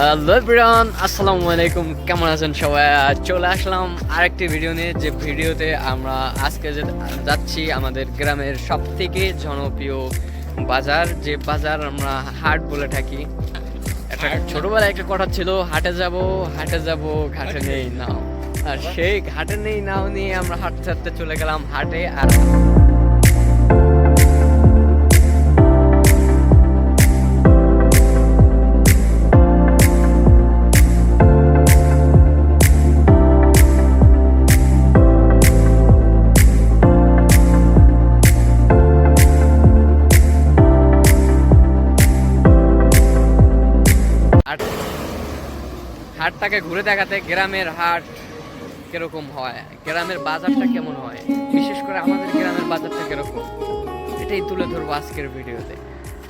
Hello বিরান আসসালামু আলাইকুম কেমন আছেন সবাই? চলে আসলাম আরেকটি ভিডিও নিয়ে। যে ভিডিওতে আমরা আজকে যে যাচ্ছি আমাদের গ্রামের সব থেকে জনপ্রিয় বাজার যে বাজার আমরা হাট বলে থাকি। একটা ছোটবেলায় একটা কথা ছিল হাটে যাব হাটে যাব ঘাটে নেই নাও। আর সেই ঘাটে নেই নাও নিয়ে আমরা হাঁটতে হাঁটতে চলে গেলাম হাটে। আর হাটটাকে ঘুরে দেখাতে গ্রামের হাট কীরকম হয়? গ্রামের বাজারটা কেমন হয়? বিশেষ করে আমাদের গ্রামের বাজারটা কীরকম? এটাই তুলে ধরবো আজকের ভিডিওতে।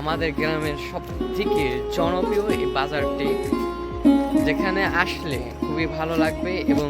আমাদের গ্রামের সব থেকে জনপ্রিয় এই বাজারটি যেখানে আসলে খুবই ভালো লাগবে এবং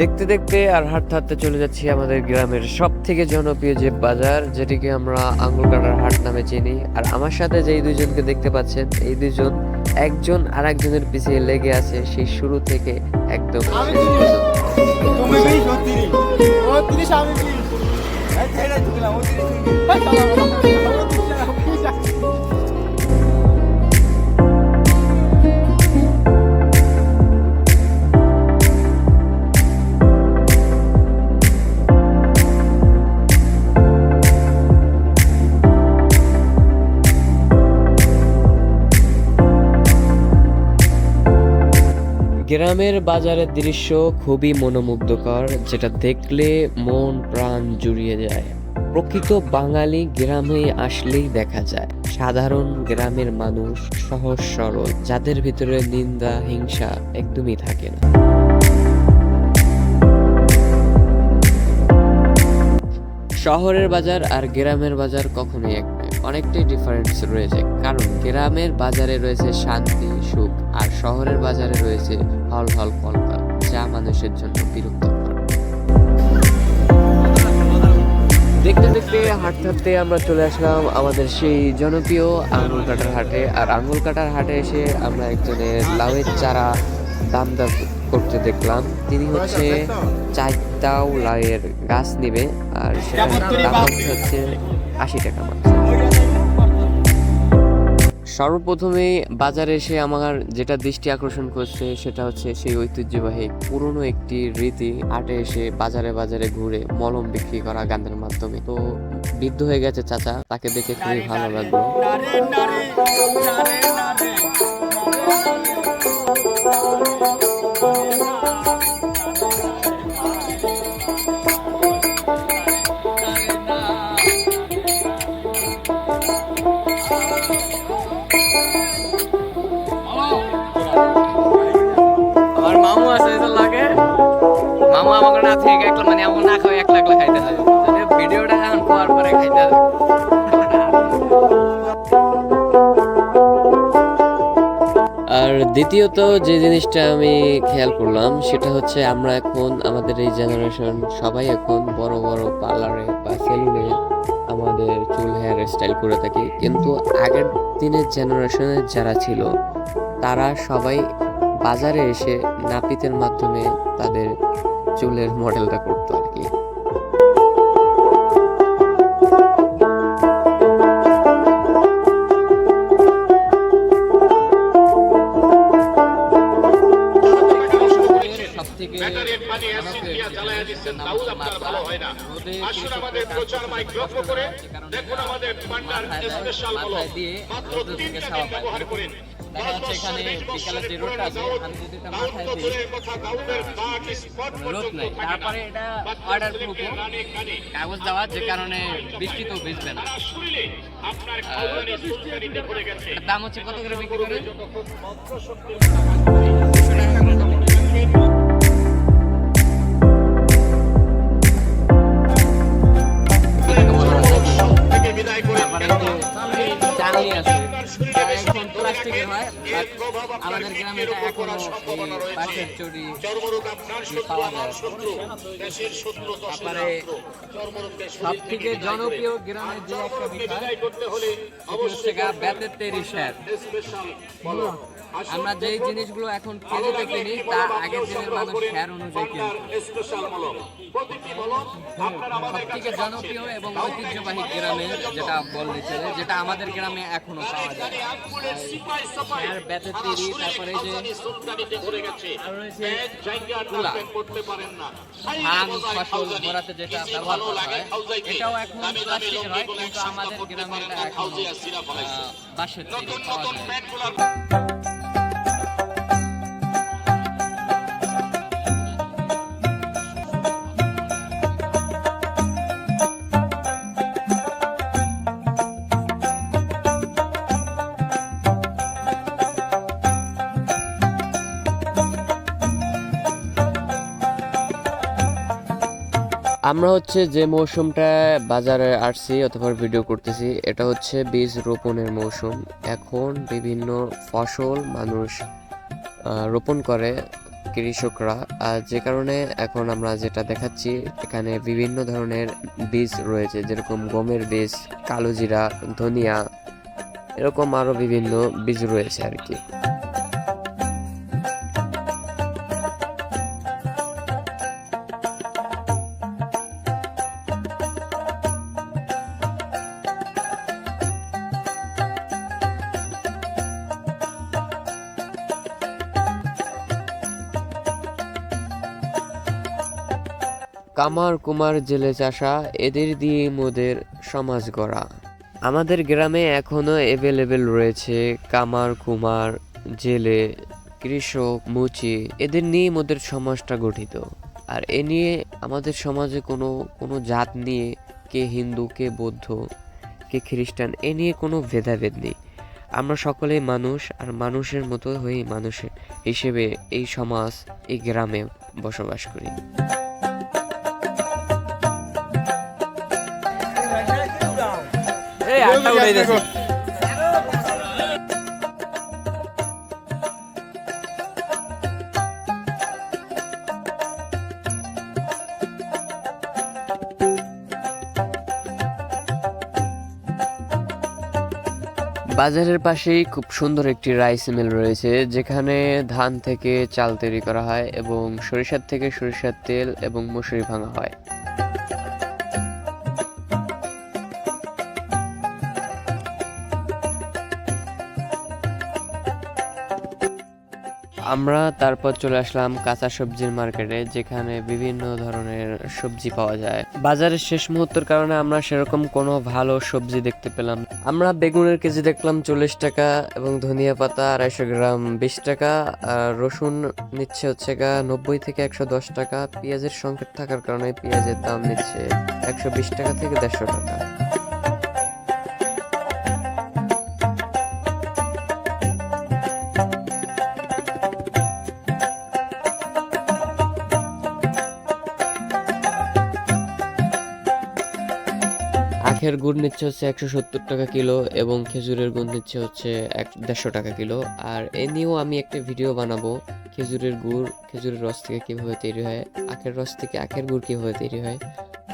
দেখতে দেখতে আর হাঁটতে হাঁটতে চলে যাচ্ছি আমাদের গ্রামের সব থেকে জনপ্রিয় যে বাজার যেটিকে আমরা আঙ্গুল কাটার হাট নামে চিনি। আর আমার সাথে যেই দুইজনকে দেখতে পাচ্ছেন এই দুইজন একজন আর একজনের পিছিয়ে লেগে আছে সেই শুরু থেকে একদম শেষ পর্যন্ত। গ্রামের বাজারের দৃশ্য খুবই মনোমুগ্ধকর, যেটা দেখলে মন প্রাণ জুড়িয়ে যায়। প্রকৃত বাঙালি গ্রামে আসলেই দেখা যায়, সাধারণ গ্রামের মানুষ সহজ সরল, যাদের ভিতরে নিন্দা, হিংসা একদমই থাকে না। শহরের বাজার আর গ্রামের বাজার কখনোই এক অনেকটাই ডিফারেন্স রয়েছে। কারণ গ্রামের বাজারে রয়েছে শান্তি, সুখ, আর শহরের বাজারে রয়েছে হল হল কলকা যা মানুষের জন্য বিরক্তকর। দেখতে দেখতে হাঁটতে হাঁটতে আমরা চলে আসলাম আমাদের সেই জনপ্রিয় আঙুল কাটার হাটে। আর আঙুল কাটার হাটে এসে আমরা একজনের লাউয়ের চারা দাম দাম করতে দেখলাম। তিনি হচ্ছে চারটাও লাউয়ের গাছ নেবে, আর সেটার দাম হচ্ছে আশি টাকা মাত্র। সর্বপ্রথমে বাজারে এসে আমার যেটা দৃষ্টি আকর্ষণ করছে সেটা হচ্ছে সেই ঐতিহ্যবাহী পুরনো একটি রীতি হাটে এসে বাজারে বাজারে ঘুরে মলম বিক্রি করা গানের মাধ্যমে তো বৃদ্ধ হয়ে গেছে চাচা তাকে দেখে খুবই ভালো লাগল দ্বিতীয়ত যে জিনিসটা আমি খেয়াল করলাম, সেটা হচ্ছে আমরা এখন আমাদের এই জেনারেশন সবাই এখন বড় বড় পার্লারে বা সেলুনে আমাদের চুল হেয়ার স্টাইল করে থাকি। কিন্তু আগের দিনের জেনারেশনের যারা ছিল, তারা সবাই বাজারে এসে নাপিতের মাধ্যমে তাদের চুলের মডেলটা করতো আর কি। দিচ্ছেন আপনার ভালো হয় না। আসুন আমাদের প্রচার মাইক লক্ষ্য করে দেখুন আমাদের পান্ডার স্পেশাল মলম মাত্র তিন টাকায় ব্যবহার করেন। এখানে বিকালে যে রোডটা আছে আমি যদি এটা মাথায় দিই রোদ নাই। তারপরে এটা অর্ডার প্রুফ কাগজ দেওয়া যে কারণে বৃষ্টি তো ভিজবে না। দাম হচ্ছে কত করে বিক্রি করে? প্লাস্টিকের হয় আমাদের গ্রামে এটা এখনও বাঁশের চুরি পাওয়া যায়। তারপরে সব থেকে জনপ্রিয় গ্রামের যে একটা বিষয় সেটা হচ্ছে বেতের তৈরি স্যার। আমরা যেই জিনিসগুলো এখন কেজিতে কিনি তা আগের দিনের মানুষ। স্যার অনুযায়ী কিনত পান্ডার স্পেশাল মলম প্রতিটি মলম আপনার আমাদের সব থেকে জনপ্রিয় এবং ঐতিহ্যবাহী গ্রামে যেটা বললি যেটা আমাদের গ্রামে এখনও পাওয়া যায় তারপরে যে ধান, ফসল, ভরাতে যেটা ব্যবহার করা হয়, এটাও এখন কিন্তু আমাদের গ্রামে এখনও তৈরি পাওয়া যায় আমরা হচ্ছে যে মৌসুমটা বাজারে আসছি অথবা ভিডিও করতেছি, এটা হচ্ছে বীজ রোপণের মৌসুম। এখন বিভিন্ন ফসল মানুষ রোপণ করে কৃষকরা। আর যে কারণে এখন আমরা যেটা দেখাচ্ছি, এখানে বিভিন্ন ধরনের বীজ রয়েছে, যেরকম গমের বীজ কালো জিরা ধনিয়া, এরকম আরও বিভিন্ন বীজ রয়েছে আর কি। কামার কুমার জেলে চাষা এদের দিয়ে মোদের সমাজ গড়া। আমাদের গ্রামে এখনও অ্যাভেলেবেল রয়েছে কামার কুমার জেলে, কৃষক, মুচি, এদের নিয়ে মোদের সমাজটা গঠিত। আর এ নিয়ে আমাদের সমাজে কোনো কোনো জাত নিয়ে, কে হিন্দু, কে বৌদ্ধ, কে খ্রিস্টান, এ নিয়ে কোনো ভেদাভেদ নেই। আমরা সকলেই মানুষ, আর মানুষের মতো হয়ে মানুষের হিসেবে এই সমাজ, এই গ্রামে বসবাস করি। আটটা উড়াই দিয়েছে। বাজারের পাশেই খুব সুন্দর একটি রাইস মিল রয়েছে যেখানে ধান থেকে চাল তৈরি করা হয় এবং সরিষার থেকে সরিষার তেল এবং মসুরি ভাঙা হয়। আমরা তারপর চলে আসলাম কাঁচা সবজির মার্কেটে, যেখানে বিভিন্ন ধরনের সবজি পাওয়া যায়। বাজারের শেষ মুহূর্তের কারণে আমরা সেরকম কোনো ভালো সবজি দেখতে পেলাম আমরা বেগুনের কেজি দেখলাম চল্লিশ টাকা এবং ধনিয়া পাতা আড়াইশো গ্রাম বিশ টাকা, আর রসুন নিচ্ছে হচ্ছে গা নব্বই থেকে একশো দশ টাকা। পেঁয়াজের সংকট থাকার কারণে পেঁয়াজের দাম নিচ্ছে একশো বিশ টাকা থেকে দেড়শো টাকা। আখের গুড় নিচ্ছে হচ্ছে একশো সত্তর টাকা কিলো এবং খেজুরের গুড় নিচ্ছে হচ্ছে এক দেড়শো টাকা কিলো। আর এ নিয়েও আমি একটা ভিডিও বানাবো, খেজুরের গুড়, খেজুরের রস থেকে কীভাবে তৈরি হয়, আখের রস থেকে আখের গুড় কীভাবে তৈরি হয়।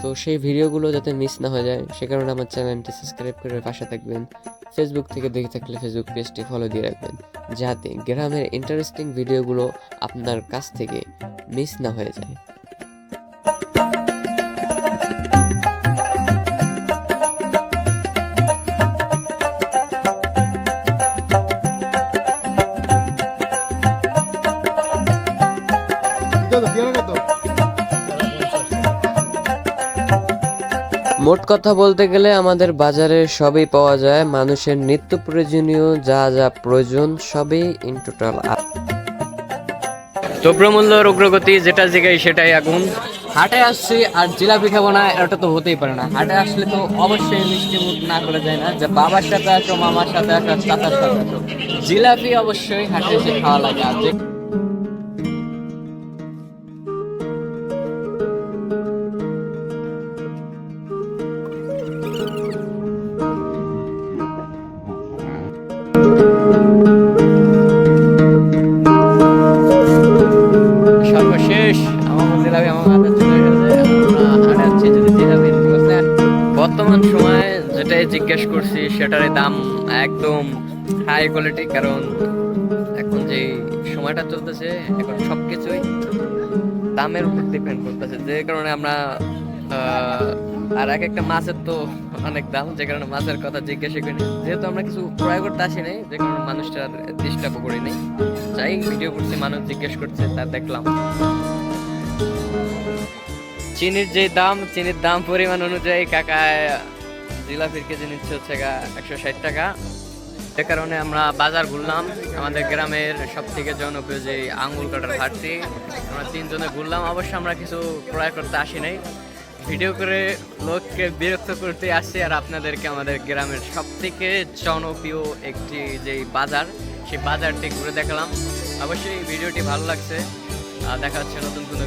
তো সেই ভিডিওগুলো যাতে মিস না হয়ে যায়, সে কারণে আমার চ্যানেলটি সাবস্ক্রাইব করে পাশে থাকবেন। ফেসবুক থেকে দেখে থাকলে ফেসবুক পেজটি ফলো দিয়ে রাখবেন, যাতে গ্রামের ইন্টারেস্টিং ভিডিওগুলো আপনার কাছ থেকে মিস না হয়ে যায়। মোট কথা বলতে গেলে আমাদের বাজারে সবই পাওয়া যায়। মানুষের নিত্য প্রয়োজনীয় যা যা প্রয়োজন সবই ইন টোটাল দ্রব্যমূল্য অগ্রগতি যেটা জায়গায় সেটাই আগুন। হাটে আসছি আর জিলাপি খাব না এটা তো হতেই পারে না। হাটে আসলে তো অবশ্যই মিষ্টি মুখ না করে যায় না যে বাবার সাথে আসো মামার সাথে আসো চাচার সাথে আসো। জিলাপি অবশ্যই হাটে এসে খাওয়া লাগে আর করছি দাম একদম হাই কোয়ালিটি কারণ এখন যে সময়টা চলতেছে, এখন সব কিছুই দামের উপর ডিপেন্ড করতেছে। যে কারণে আমরা আর এক একটা মাছের তো অনেক দাম, যে কারণে মাছের কথা জিজ্ঞাসা করি যেহেতু আমরা কিছু ক্রয় করতে আসি নাই, যে কারণে মানুষটা ডিস্টার্ব নাই। যাই ভিডিও করছি, মানুষ জিজ্ঞেস করছে, তা দেখলাম। চিনির যে দাম, চিনির দাম পরিমাণ অনুযায়ী কাকা জিলাপির কেজি নিচ্ছে হচ্ছে একশো ষাট টাকা। সে কারণে আমরা বাজার ঘুরলাম। আমাদের গ্রামের সব থেকে জনপ্রিয় যে আঙ্গুল কাটার হাটটি, আমরা তিনজনে ঘুরলাম। অবশ্য আমরা কিছু ক্রয় করতে আসি নাই। ভিডিও করে লোককে বিরক্ত করতে আসছি আর আপনাদেরকে আমাদের গ্রামের সব থেকে জনপ্রিয় একটি যে বাজার, সেই বাজারটি ঘুরে দেখালাম। অবশ্যই ভিডিওটি ভালো লাগছে। দেখা হচ্ছে নতুন কোনো